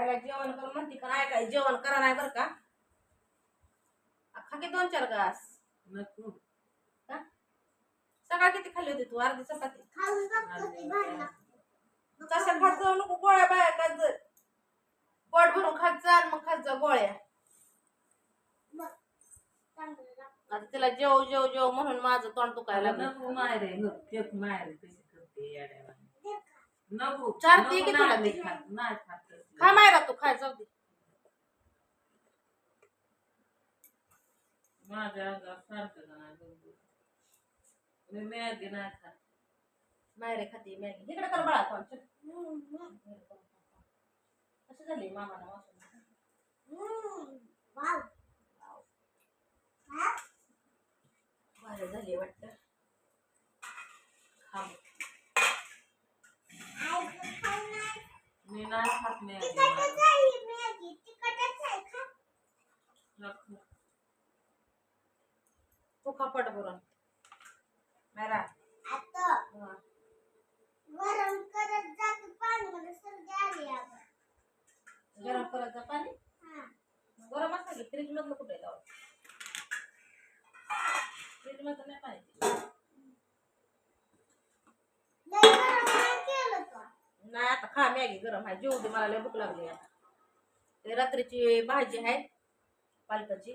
आईला जेवण कर म्हणते पण आई काय जेवण करा नाही बरं का. अख्खा की दोन चार घास. नको. सकाळ किती खाल्ली होती तू? अर्धी चपाती. तशा खात जाऊ नको गोळ्या बाया खात जा. पोट भरून खात जा आणि मग खात जा गोळ्या. आता तिला जेव जेव जेव म्हणून माझं तोंड दुखायला लागलं. मायरे हो मायरे कशी करते खा. नको नको की तुला नाही ती? खात, नाही खात तसली. खा मायरा तू खाय जाऊ दे माझ्या अंगावर सारखं का. मी मॅगी नाही खात मायरे खाते मॅगी इकडे कर बाळा हम्म. कसं झाली मामाला? हम्म. वाव. हा? झाली वाटतं खा मग. आईचं खाऊ नाही. मी नाही खात मॅगी तिखटच आहे ही मॅगी. तिखटच आहे. खा. नको. तू खा पट भरून मायरा आता हा. गरम करत जाते पाणी मला सर्दी आली अगं. गरम करत जा पाणी हा. गरम असं की फ्रीज मधलं कुठे जाऊ फ्रीज मधलं नाही पाणी लय गरम नाही केलं का? नाही आता खा मॅगी गरम आहे जेवू दे मला लय भूक लागली आता ते रात्रीची भाजी आहे पालकाची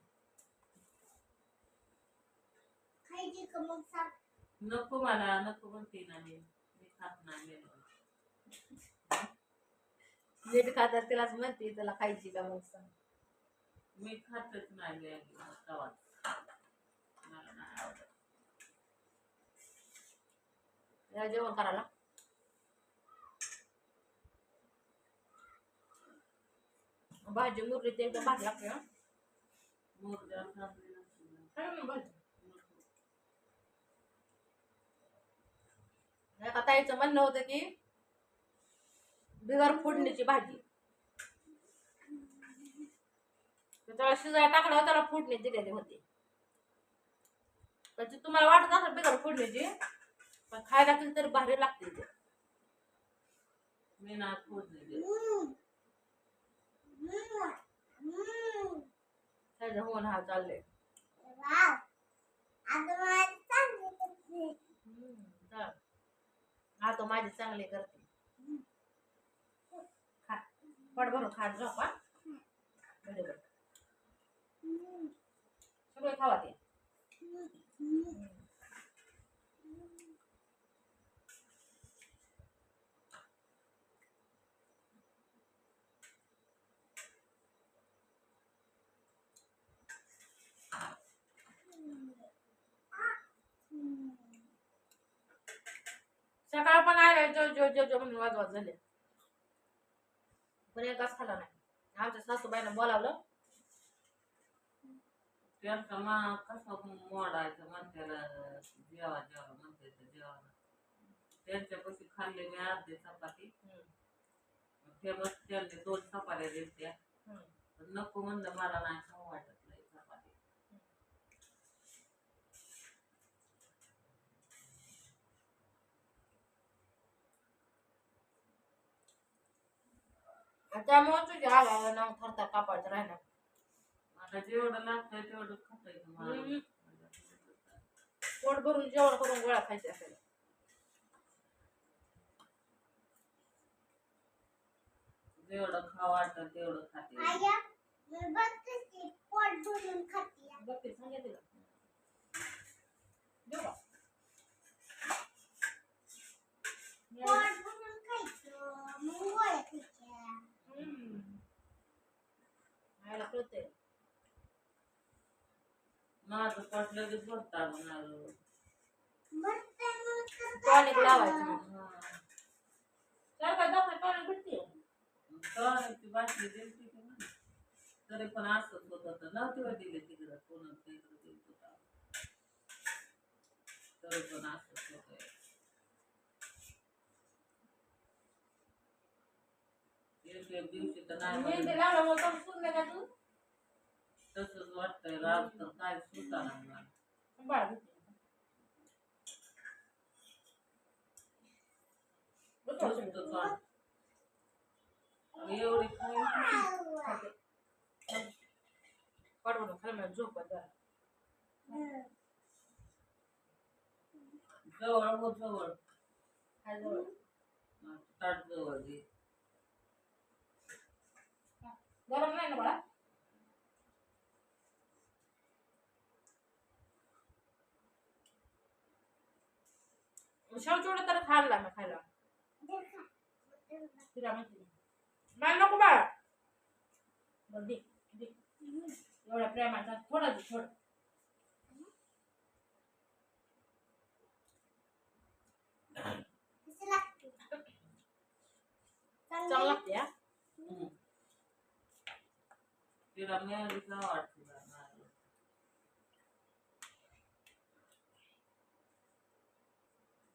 का मग सांग. नको मला नको म्हणते ना मी. मी खात नाही मेनू नीट खातात तिलाच म्हणते त्याला खायची का मग सांग? मी खातच नाही तवाच. मला नाही आवडत. या जेवण करायला. भाजी मुरली ते एकदम भाजी लागते हं. भाजी एका ताईचं म्हणणं होतं की बिगर फोडणीची भाजी. त्याला शिजायला टाकल्यावर त्याला फोडणी दिलेली होती. पण ती तुम्हाला वाटत असेल बिगर फोडणीची पण खायला किती तरी भारी लागते ते. मी फोडणी. हम्म. त्याच्या होऊन हा चालले वाव. अगं माझी चांगली करते. हा तो चांगले करते. खा पट भरून खात झोपा बरोबर सगळे खावा ते हम्म. हम्म. सकाळ पण आले जो जो जो जो म्हणून वाजवाज झाले. पण एक घास खाला नाही. आमच्या सासूबाईनं बोलावलं. त्यांचा मा कसं मोडायचं म्हणत्याला जेवा जेवा म्हणते त्यांच्यापाशी खाल्ले मी अर्धी चपाती. ते मग त्यांनी दोन चपात्या दिल्या. नको म्हणलं मला नाही चपाती आणि त्यामुळे तुझ्या आला ना थरथर कापायचं राहिला मला जेवढं लागतंय तेवढं खातायचं हम्म. मला पोट भरून जेवण करून गोळा खायचे असेल जेवढं खाऊ वाटतं तेवढं खाते आया, मी बघते ती पोट भरून खाते. बघते सांगितलं देऊ का? पोट भरून खायचं, मग गोळ्या खायच्या. हम्म. खायला कळतंय माझं पोट लगेच भरता तर टॉनिक काय लावायचं काय दवाखान्यात टॉनिक भेटते? बाटली दिली ती म्हणे. तरी पण असंच होत होतं. नव्हती दिली तिकडं. दिली होतं. तरी पण असंच होतंय एक एक दिवशी तर नाही तसंच वाटतंय तर काय सुद्धा नाही बाळा एवढी खाई पाठ म्हणून खाली मला झोप. जवळ हो जवळ. खाली जवळ. ताट जवळ गरम नाही ना बाळा? शेव चिवडा तर खायला मी खायला तिला माहिती नाही नको बाळा बरं दे दे एवढ्या प्रेमाचा थोडा दे थोडं चांगलं लागते हा हम्म. तिला मिळालीच वाटते बा मला.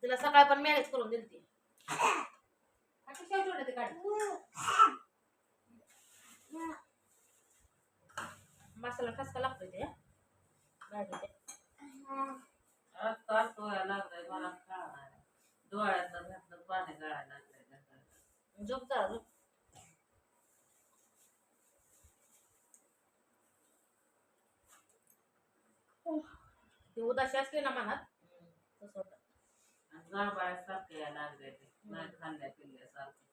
तिला सकाळ पण मॅरेज करून दिली ती. आता शेव चिवडा ते काढ. मसाला लागतोय ते घातलं पाणी गळायला लागलंय. झोप जरा झोप. ती उदाशी असली ना मनात. तसं होतं. आणि जांभळ्यासारखं यायला लागलंय ते नाही खाल्ल्या पिल्ल्यासारखं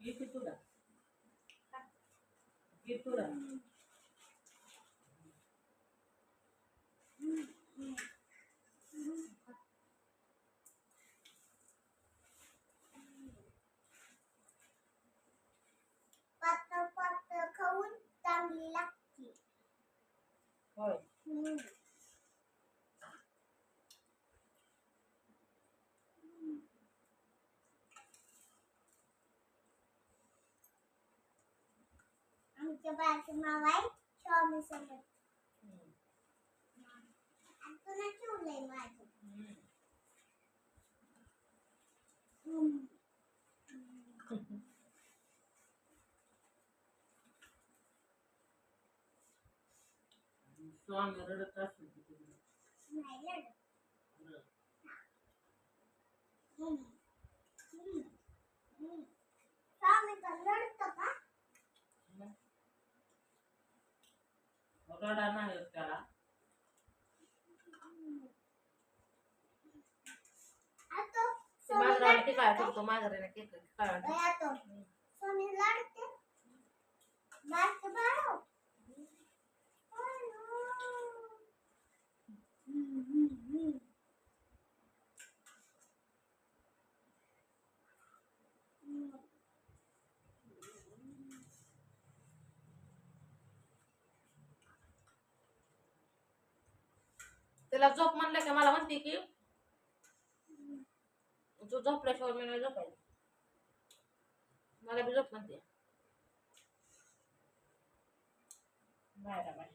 किती तुला किती तुला चांगली लागते होय हम्म. आमच्या बाळाचं नाव आहे स्वामी समर्थ हम्म. आणि तुला ठेवलंय माझं हम्म. हम्म. स्वामी रडत असेल की तिकडे नाही लढत. रड. हम्म. हम्म. हम्म. स्वामी पण लढतो का रडा नाही होत त्याला आता ती मांजराला ते काय करतो मांजराने ते काय म्हणतो आता स्वामी लढते बारक बाळ तिला झोप म्हणलं की मला म्हणते की तू झोपल्याशिवाय मी नाही झोपायला मला बी झोप म्हणते. बाय बाय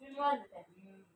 तीन वाजले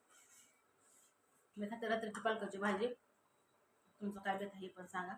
मी खाते रात्रीची पालकाची भाजी. तुमचं काय बेत हे पण सांगा.